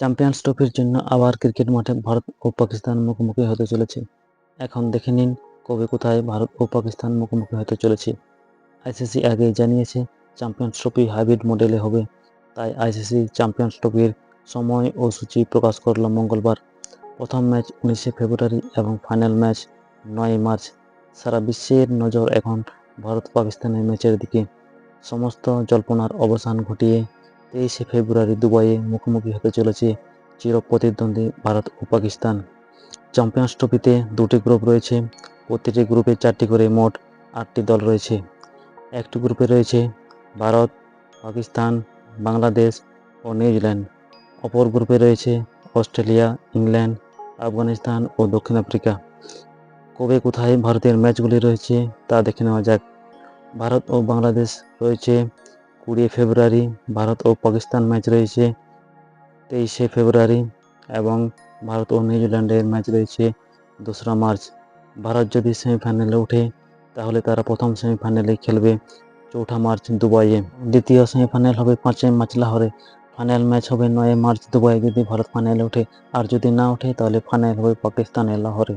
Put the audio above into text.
Champions ট্রফির জন্য আবার ক্রিকেট মাঠে ভারত ও পাকিস্তান মুখোমুখি হতে চলেছে। এখন দেখে নিন কবে কোথায় ভারত ও পাকিস্তান মুখোমুখি হতে চলেছে। আইসিসি আগেই জানিয়েছে চ্যাম্পিয়ন্স ট্রফি হাইব্রিড মডেলে হবে। তাই আইসিসি চ্যাম্পিয়ন্স ট্রফির সময় ও সূচি প্রকাশ করল মঙ্গলবার। প্রথম ম্যাচ উনিশে ফেব্রুয়ারি এবং ফাইনাল ম্যাচ নয় মার্চ। সারা বিশ্বের নজর এখন ভারত পাকিস্তানের ম্যাচের দিকে। সমস্ত জল্পনার অবসান ঘটিয়ে তেইশে ফেব্রুয়ারি দুবাইয়ে মুখোমুখি হতে চলেছে চির প্রতিদ্বন্দ্বী ভারত ও পাকিস্তান। চ্যাম্পিয়ন্স ট্রফিতে দুটি গ্রুপ রয়েছে, প্রতিটি গ্রুপে চারটি করে মোট আটটি দল রয়েছে। একটি গ্রুপে রয়েছে ভারত, পাকিস্তান, বাংলাদেশ ও নিউজিল্যান্ড। অপর গ্রুপে রয়েছে অস্ট্রেলিয়া, ইংল্যান্ড, আফগানিস্তান ও দক্ষিণ আফ্রিকা। কবে কোথায় ভারতের ম্যাচগুলি রয়েছে তা দেখে নেওয়া যাক। ভারত ও বাংলাদেশ রয়েছে কুড়ি ফেব্রুয়ারি ভারত ও পাকিস্তান ম্যাচ রয়েছে তেইশে ফেব্রুয়ারি এবং ভারত ও নিউজিল্যান্ডের ম্যাচ রয়েছে দোসরা মার্চ। ভারত যদি সেমিফাইনালে ওঠে, তাহলে তারা প্রথম সেমিফাইনালে খেলবে চৌঠা মার্চ দুবাইয়ে। দ্বিতীয় সেমিফাইনাল হবে পাঁচই মার্চ লাহোরে। ফাইনাল ম্যাচ হবে নয় মার্চ দুবাই যদি ভারত ফাইনালে ওঠে, আর যদি না ওঠে, তাহলে ফাইনাল হবে পাকিস্তানের লাহোরে।